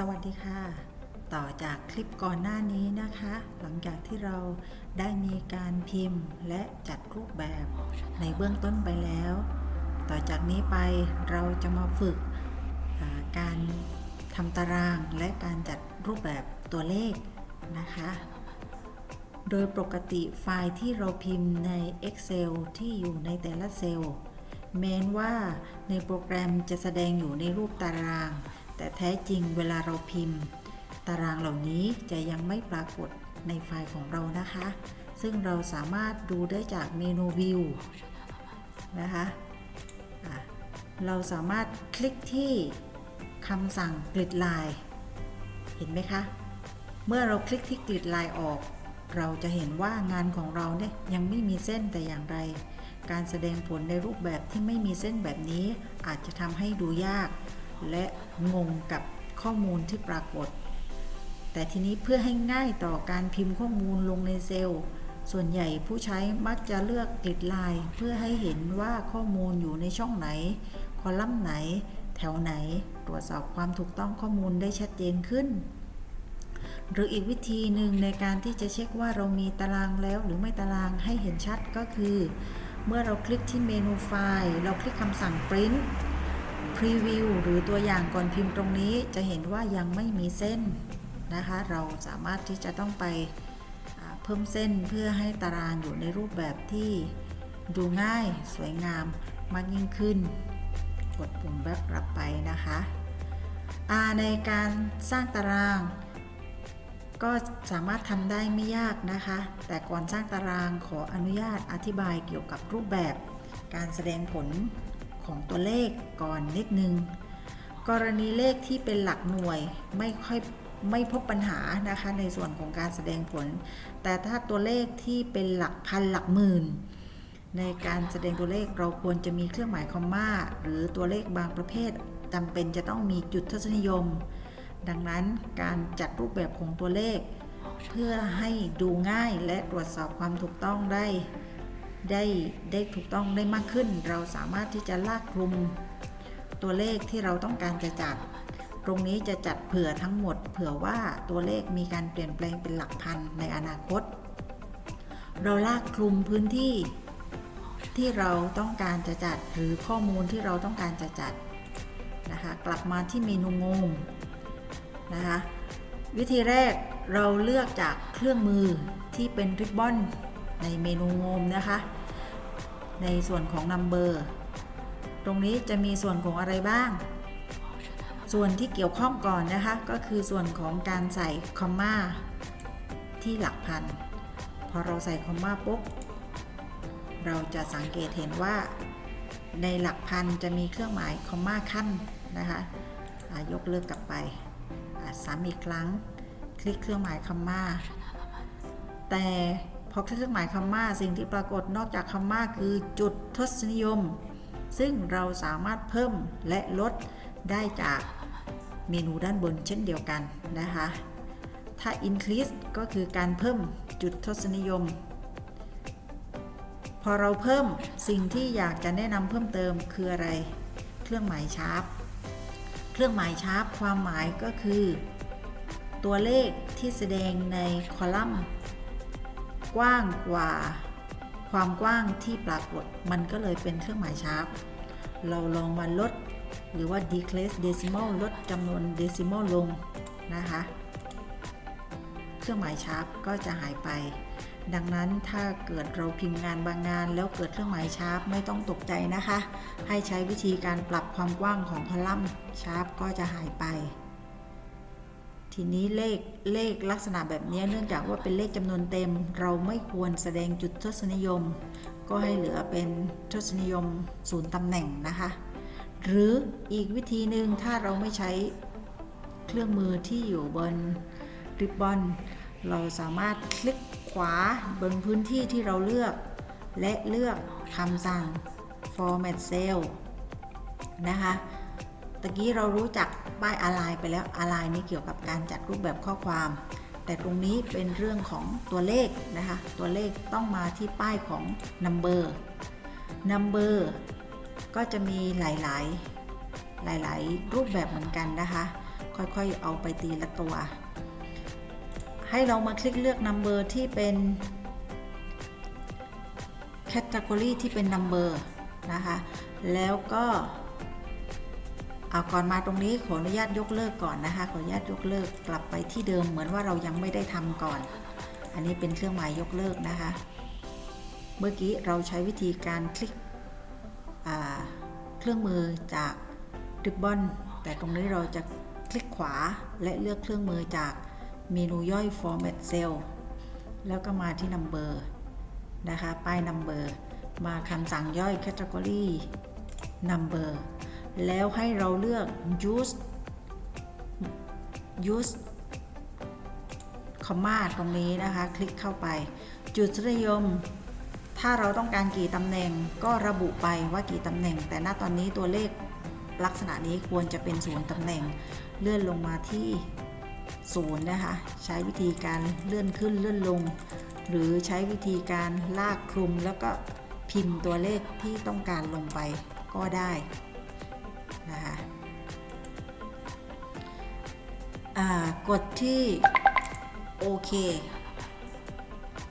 สวัสดีค่ะ ต่อจากคลิปก่อนหน้านี้นะคะ หลังจากที่เราได้มีการพิมพ์และจัดรูปแบบในเบื้องต้นไปแล้ว ต่อจากนี้ไปเราจะมาฝึกการทำตารางและการจัดรูปแบบตัวเลขนะคะ โดยปกติไฟล์ที่เราพิมพ์ใน Excel ที่อยู่ในแต่ละเซลล์แม้นว่าในโปรแกรมจะแสดงอยู่ในรูปตาราง แต่แท้จริงเวลาเราพิมพ์ ตารางเหล่านี้จะยังไม่ปรากฏในไฟล์ของเรานะคะ ซึ่งเราสามารถดูได้จากเมนูวิวนะคะะเราสามารถคลิกที่คำสั่งกริดลาย เห็นไหมคะ เมื่อเราคลิกที่กริดลายออก เราจะเห็นว่างานของเราเนี่ยยังไม่มีเส้นแต่อย่างไร การแสดงผลในรูปแบบที่ไม่มีเส้นแบบนี้อาจจะทำให้ดูยาก และงงกับข้อมูลที่ปรากฏ แต่ทีนี้เพื่อให้ง่ายต่อการพิมพ์ข้อมูลลงในเซลล์ ส่วนใหญ่ผู้ใช้มักจะเลือกกริดลาย เพื่อให้เห็นว่าข้อมูลอยู่ในช่องไหน คอลัมน์ไหน แถวไหน ตรวจสอบความถูกต้องข้อมูลได้ชัดเจนขึ้น หรืออีกวิธีหนึ่งในการที่จะเช็คว่าเรามีตารางแล้วหรือไม่ตารางให้เห็นชัดก็คือ เมื่อเราคลิกที่เมนูไฟล์ เราคลิกคำสั่ง print preview หรือตัวอย่างก่อนพิมพ์ตรงนี้จะเห็นว่ายังไม่มีเส้นนะคะ เราสามารถที่จะต้องไปเพิ่มเส้นเพื่อให้ตารางอยู่ในรูปแบบที่ดูง่ายสวยงามมากยิ่งขึ้น กดปุ่มแบ็กกลับไปนะคะอ่าในการสร้างตารางก็สามารถทำได้ไม่ยากนะคะ แต่ก่อนสร้างตารางขออนุญาตอธิบายเกี่ยวกับรูปแบบ การแสดงผล ของตัวเลขก่อนนิดนึง กรณีเลขที่เป็นหลักหน่วยไม่ค่อยไม่พบปัญหานะคะในส่วนของการแสดงผล แต่ถ้าตัวเลขที่เป็นหลักพันหลักหมื่น ในการแสดงตัวเลขเราควรจะมีเครื่องหมายคอมมาหรือตัวเลขบางประเภทจำเป็นจะต้องมีจุดทศนิยม ดังนั้นการจัดรูปแบบของตัวเลข เพื่อให้ดูง่ายและตรวจสอบความถูกต้องได้ ได้ได้ถูกต้องได้มากขึ้น เราสามารถที่จะลากคลุมตัวเลขที่เราต้องการจะจัด ตรงนี้จะจัดเผื่อทั้งหมด เผื่อว่าตัวเลขมีการเปลี่ยนแปลงเป็นหลักพันในอนาคต เราลากคลุมพื้นที่ที่เราต้องการจะจัดหรือข้อมูลที่เราต้องการจะจัดนะคะกลับมาที่เมนูงงนะคะวิธีแรกเราเลือกจากเครื่องมือที่เป็นริบบอน ในเมนูงมนะคะ ในส่วนของ Number ตรงนี้จะมีส่วนของอะไรบ้าง ส่วนที่เกี่ยวข้องก่อนนะคะ ก็คือส่วนของการใส่คอมมาที่หลักพัน พอเราใส่คอมมาปุ๊บ เราจะสังเกตเห็นว่า ในหลักพันจะมีเครื่องหมายคอมมาขั้นนะคะยกเลิกกลับไปซ้ำอีกครั้ง คลิกเครื่องหมายคำม่าแต่ พอคลิกเครื่องหมายคำม่าสิ่งที่ปรากฏนอกจากคำม่าคือจุดทศนิยม ซึ่งเราสามารถเพิ่มและลดได้จากเมนูด้านบนเช่นเดียวกันนะคะ ถ้า increase ก็คือการเพิ่มจุดทศนิยม พอเราเพิ่มสิ่งที่อยากจะแนะนำเพิ่มเติมคืออะไร เครื่องหมายชาร์ปเครื่องหมายชาร์ปความหมายก็คือ ตัวเลขที่แสดงในคอลัมน์ กว้างกว่าความกว้างที่ปรากฏ มันก็เลยเป็นเครื่องหมายชาร์ป เราลองมาลด หรือว่า decrease decimal ลดจำนวน decimal ลงนะคะ เครื่องหมายชาร์ปก็จะหายไป ดังนั้นถ้าเกิดเราพิมพ์งานบางงาน แล้วเกิดเครื่องหมายชาร์ปไม่ต้องตกใจนะคะ ให้ใช้วิธีการปรับความกว้างของคอลัมน์ชาร์ปก็จะหายไป ทีนี้เลขเลขลักษณะแบบนี้เนื่องจากว่าเป็นเลขจำนวนเต็ม เราไม่ควรแสดงจุดทศนิยม ก็ให้เหลือเป็นทศนิยมศูนย์ตำแหน่งนะคะ หรืออีกวิธีหนึ่งถ้าเราไม่ใช้เครื่องมือที่อยู่บนริบบอนเราสามารถคลิกขวาบนพื้นที่ที่เราเลือก และเลือกคำสั่ง format cell นะคะ ตะกี้เรารู้จักป้าย align ไปแล้ว align นี่เกี่ยวกับการจัดรูปแบบข้อความ แต่ตรงนี้เป็นเรื่องของตัวเลขนะคะ ตัวเลขต้องมาที่ป้ายของ number number ก็จะมีหลาย ๆ หลาย ๆ รูปแบบเหมือนกันนะคะ ค่อยๆ เอาไปตีละตัว ให้เรามาคลิกเลือก number ที่เป็น category ที่เป็น number นะคะ แล้วก็ เอาก่อนมาตรงนี้ขออนุญาตยกเลิกก่อนนะคะ ขออนุญาตยกเลิกกลับไปที่เดิมเหมือนว่าเรายังไม่ได้ทำก่อน อันนี้เป็นเครื่องหมายยกเลิกนะคะ เมื่อกี้เราใช้วิธีการคลิกเครื่องมือจากริบบอนแต่ตรงนี้เราจะคลิกขวาและเลือกเครื่องมือจากเมนูย่อย Format Cell แล้วก็มาที่ Number นะคะ ป้าย Number มาคำสั่งย่อย Category Number แล้วให้เราเลือก Use Use คอมมาตรงนี้นะคะ คลิกเข้าไป จุดนิยม ถ้าเราต้องการกี่ตำแหน่งก็ระบุไปว่ากี่ตำแหน่ง แต่ณตอนนี้ตัวเลขลักษณะนี้ควรจะเป็นศูนย์ตำแหน่ง เลื่อนลงมาที่ศูนย์นะคะ ใช้วิธีการเลื่อนขึ้นเลื่อนลง หรือใช้วิธีการลากคลุมแล้วก็พิมพ์ตัวเลขที่ต้องการลงไปก็ได้ นะคะกดที่โอเค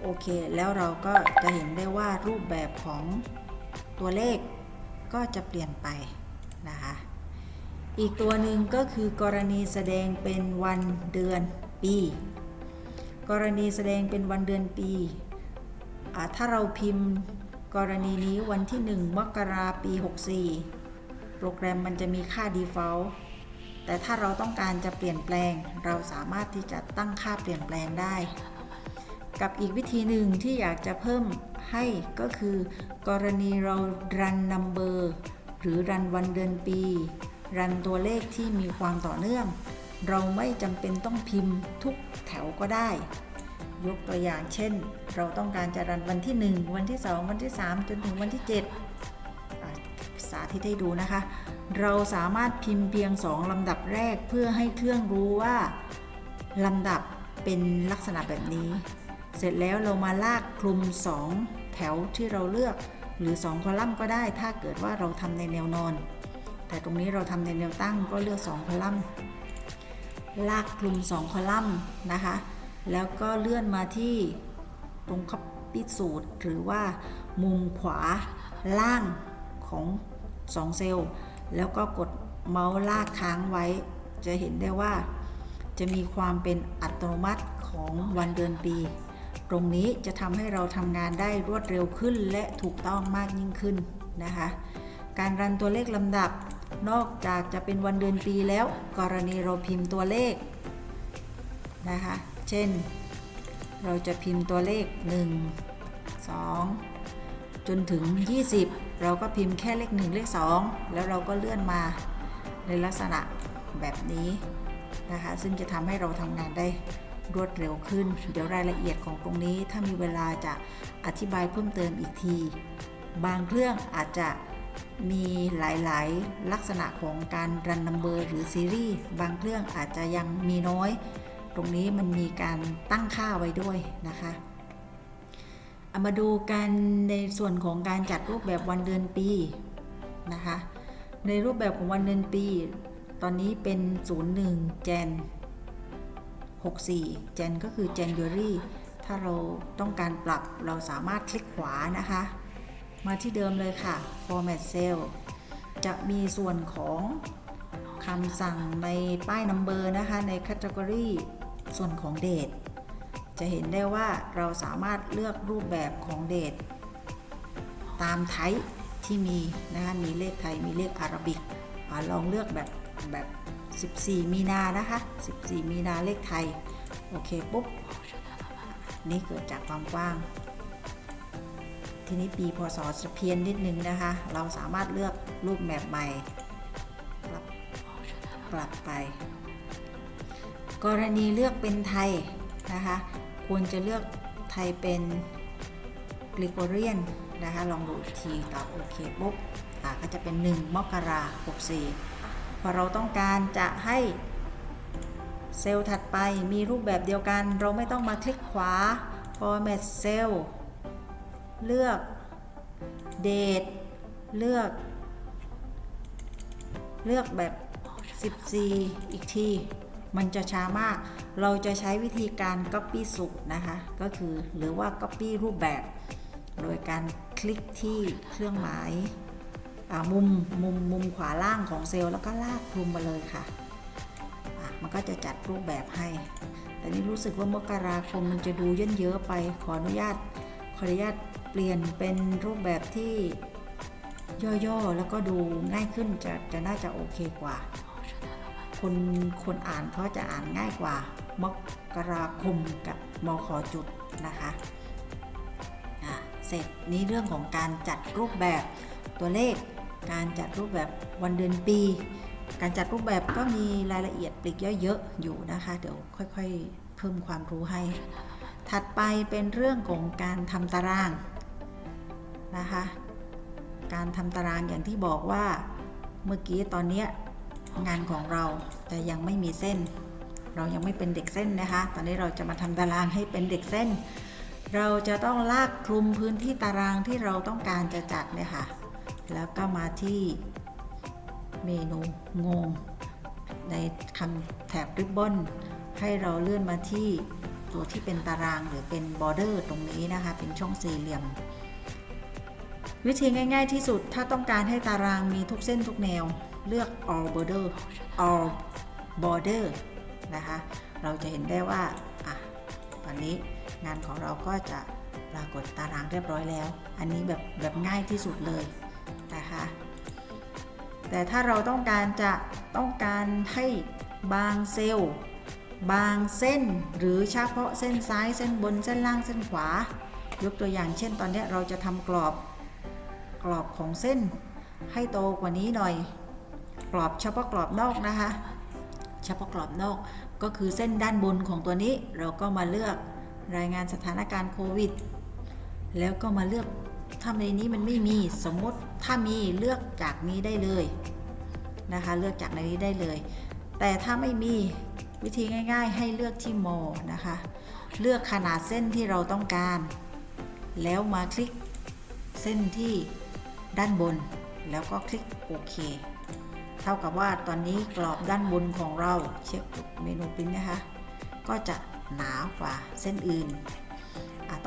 โอเค แล้วเราก็จะเห็นได้ว่ารูปแบบของตัวเลขก็จะเปลี่ยนไปนะคะ อีกตัวหนึ่งก็คือกรณีแสดงเป็นวันเดือนปี กรณีแสดงเป็นวันเดือนปี ถ้าเราพิมพ์กรณีนี้วันที่ 1 มกราปี 64 โปรแกรมมันจะมีค่า default แต่ถ้าเราต้องการจะเปลี่ยนแปลง เราสามารถที่จะตั้งค่าเปลี่ยนแปลงได้ กับอีกวิธีหนึ่งที่อยากจะเพิ่มให้ก็คือ กรณีเรา run number หรือ run วันเดือนปีรันตัวเลขที่มีความต่อเนื่อง เราไม่จำเป็นต้องพิมพ์ทุกแถวก็ได้ ยกตัวอย่างเช่น เราต้องการจะรันวันที่ 1 วันที่ 2 วันที่ 3 จนถึงวันที่ 7 สาธิตให้ดูนะคะ เราสามารถพิมพ์เพียง 2 ลำดับแรกเพื่อให้เครื่องรู้ว่า ลำดับเป็นลักษณะแบบนี้ เสร็จแล้วเรามาลากคลุม 2 แถวที่เราเลือก หรือ 2 คอลัมน์ก็ได้ ถ้าเกิดว่าเราทำในแนวนอน แต่ตรงนี้เราทำในแนวตั้งก็เลือก 2 คอลัมน์ลากคลุม 2 คอลัมน์นะคะ แล้วก็เลื่อนมาที่ตรงคับปิสูตรหรือว่ามุมขวาล่างของ 2 เซลล์ แล้วก็กดเมาส์ลากค้างไว้ จะเห็นได้ว่า จะมีความเป็นอัตโนมัติของวันเดือนปี ตรงนี้จะทำให้เราทำงานได้รวดเร็วขึ้นและถูกต้องมากยิ่งขึ้นนะคะ การรันตัวเลขลำดับ นอกจากจะเป็นวันเดือนปีแล้ว กรณีเราพิมพ์ตัวเลขนะคะ เช่น เราจะพิมพ์ตัวเลข 1 2 จนถึง 20 เราก็พิมพ์แค่เลข 1 เลข 2 แล้วเราก็เลื่อนมาในลักษณะแบบนี้นะคะ ซึ่งจะทำให้เราทำงานได้รวดเร็วขึ้น เดี๋ยวรายละเอียดของตรงนี้ ถ้ามีเวลาจะอธิบายเพิ่มเติมอีกที บางเครื่องอาจจะมีหลาย ๆ ลักษณะของการรันนัมเบอร์หรือซีรีส์บางเครื่องอาจจะยังมีน้อย ตรงนี้มันมีการตั้งค่าไว้ด้วยนะคะ เอามาดูกันในส่วนของการจัดรูปแบบวันเดือนปีนะคะ ในรูปแบบของวันเดือนปี ตอนนี้เป็น 01 Jan 64 Jan ก็คือ January ถ้าเราต้องการปรับเราสามารถคลิกขวานะคะ มาที่เดิมเลยค่ะ Format Cell จะมีส่วนของคำสั่งในป้าย Number นะคะ ใน Category ส่วนของ Date จะเห็นได้ว่าเราสามารถเลือกรูปแบบของ Date ตามไทป์ที่มีนะคะมีเลขไทยมีเลขอารบิกอลองเลือกแบบแบบ 14 มีนานะคะ 14 มีนาเลขไทย โอเคปุ๊บ นี่เกิดจากความกว้าง ทีนี้ปีพศจะเพี้ยนนิดนึงนะคะ เราสามารถเลือกรูปแบบใหม่ปรับปรับไป กรณีเลือกเป็นไทยนะคะ ควรจะเลือกไทยเป็นกริโกเรียนนะคะ ลองดูอีกทีตอบโอเคปุ๊บก็จะเป็น 1 มกราคม64พอเราต้องการจะให้เซลล์ถัดไปมีรูปแบบเดียวกัน เราไม่ต้องมาคลิกขวา format cell เลือก date เลือก เลือกแบบ 14 อีกที มันจะช้ามาก เราจะใช้วิธีการ Copy สุดนะคะ ก็คือหรือว่า Copy รูปแบบ โดยการคลิกที่เครื่องหมายมุมมุมมุมขวาล่างของเซลล์แล้วก็ลากคลุมมาเลยค่ะอะ มันก็จะจัดรูปแบบให้ แต่นี่รู้สึกว่ามกราคมมันจะดูเยินเยอะไป ขออนุญาตขออนุญาตเปลี่ยนเป็นรูปแบบที่ย่อๆ แล้วก็ดูง่ายขึ้นจะจะน่าจะโอเคกว่า คนคนอ่านเขาจะอ่านง่ายกว่ามกราคมกับมขอจุดนะคะอะเสร็จนี้เรื่องของการจัดรูปแบบตัวเลข การจัดรูปแบบวันเดือนปี การจัดรูปแบบก็มีรายละเอียดปลีกย่อยเยอะอยู่นะคะ เดี๋ยวค่อยๆ เพิ่มความรู้ให้ ถัดไปเป็นเรื่องของการทำตารางนะคะ การทำตารางอย่างที่บอกว่าเมื่อกี้ตอนเนี้ย งานของเราแต่ยังไม่มีเส้น เรายังไม่เป็นเด็กเส้นนะคะ ตอนนี้เราจะมาทำตารางให้เป็นเด็กเส้น เราจะต้องลากคลุมพื้นที่ตารางที่เราต้องการจะจัดเนี่ยค่ะ แล้วก็มาที่เมนูงง ในคำแถบริบบอนให้เราเลื่อนมาที่ตัวที่เป็นตารางหรือเป็นบอร์เดอร์ตรงนี้นะคะ เป็นช่องสี่เหลี่ยม วิธีง่าย ๆ ที่สุดถ้าต้องการให้ตารางมีทุกเส้นทุกแนว เลือก all border all border นะคะ เราจะเห็นได้ว่าอะตอนนี้งานของเราก็จะปรากฏตารางเรียบร้อยแล้ว อันนี้แบบแบบง่ายที่สุดเลยนะคะ แต่ถ้าเราต้องการจะต้องการให้บางเซลล์ บางเส้น หรือเฉพาะเส้นซ้ายเส้นบนเส้นล่างเส้นขวา ยกตัวอย่างเช่นตอนนี้เราจะทำกรอบกรอบของเส้นให้โตกว่านี้หน่อย กรอบเฉพาะกรอบนอกนะคะ เฉพาะกรอบนอกก็คือเส้นด้านบนของตัวนี้เราก็มาเลือกรายงานสถานการณ์โควิด แล้วก็มาเลือกถ้าในนี้มันไม่มีสมมติถ้ามีเลือกจากนี้ได้เลยนะคะเลือกจากในนี้ได้เลย แต่ถ้าไม่มีวิธีง่าย ๆ ให้เลือกที่โมนะคะ เลือกขนาดเส้นที่เราต้องการ แล้วมาคลิกเส้นที่ด้านบน แล้วก็คลิกโอเค เท่ากับว่าตอนนี้กรอบด้านบนของเราเช็คเมนูปริ้นนะคะ ก็จะหนากว่าเส้นอื่น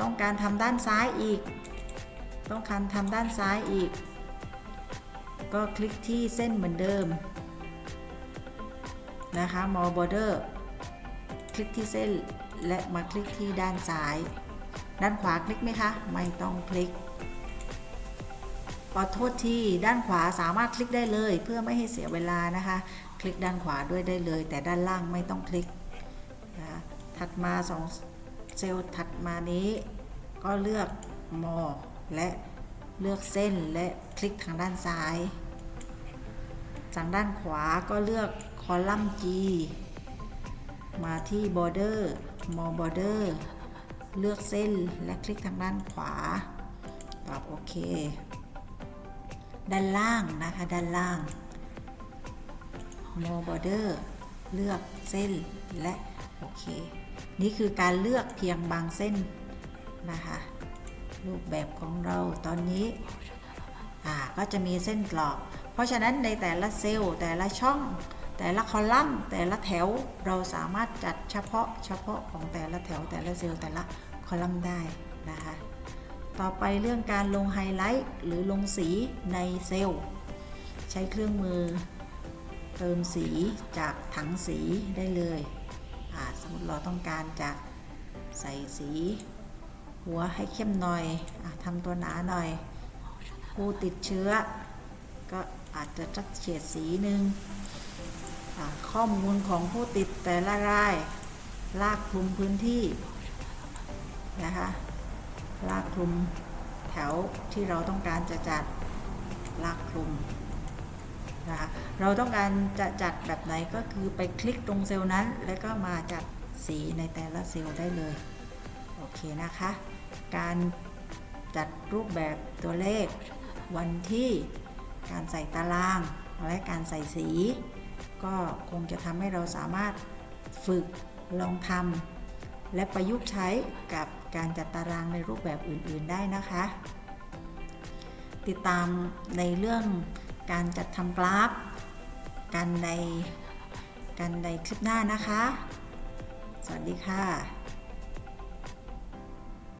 ต้องการทำด้านซ้ายอีก ต้องการทำด้านซ้ายอีก ก็คลิกที่เส้นเหมือนเดิมนะคะ more border คลิกที่เส้นและมาคลิกที่ด้านซ้าย ด้านขวาคลิกไหมคะ ไม่ต้องคลิก ขอโทษที่ด้านขวาสามารถคลิกได้เลย เพื่อไม่ให้เสียเวลานะคะ คลิกด้านขวาด้วยได้เลย แต่ด้านล่างไม่ต้องคลิกนะถัดมา2เซลล์ถัดมานี้ ก็เลือกมอและเลือกเส้นและคลิกทางด้านซ้ายทางด้านขวาก็เลือกคอลัมน์ G มาที่ border more border เลือกเส้นและคลิกทางด้านขวา ตอบโอเค ด้านล่างนะคะ ด้านล่าง more border เลือกเส้นและโอเค นี่คือการเลือกเพียงบางเส้นนะคะ รูปแบบของเราตอนนี้ก็จะมีเส้นกรอบ เพราะฉะนั้นในแต่ละเซลล์แต่ละช่อง แต่ละคอลัมน์แต่ละแถวเราสามารถจัดเฉพาะเฉพาะของแต่ละแถวแต่ละเซลล์แต่ละคอลัมน์ได้นะคะ ต่อไปเรื่องการลงไฮไลท์หรือลงสีในเซลล์ ใช้เครื่องมือเติมสีจากถังสีได้เลยสมมติเราต้องการจะใส่สี หัวให้เข้มหน่อยอทำตัวหนาหน่อย ผู้ติดเชื้อ ก็อาจจะจักเฉดสีหนึ่งข้อมูลของผู้ติดแต่ละราย ลากคลุมพื้นที่นะคะ ลากคลุมแถวที่เราต้องการจะจัดลากคลุมนะคะเราต้องการจะจัดแบบไหนก็คือไปคลิกตรงเซลล์นั้น แล้วก็มาจัดสีในแต่ละเซลล์ได้เลย โอเคนะคะ การจัดรูปแบบตัวเลข วันที่ การใส่ตาราง และการใส่สี ก็คงจะทำให้เราสามารถฝึกลองทำ และประยุกต์ใช้กับการจัดตารางในรูปแบบอื่น ๆได้นะคะ ติดตามในเรื่องการจัดทำกราฟ กันในกันในคลิปหน้านะคะ สวัสดีค่ะ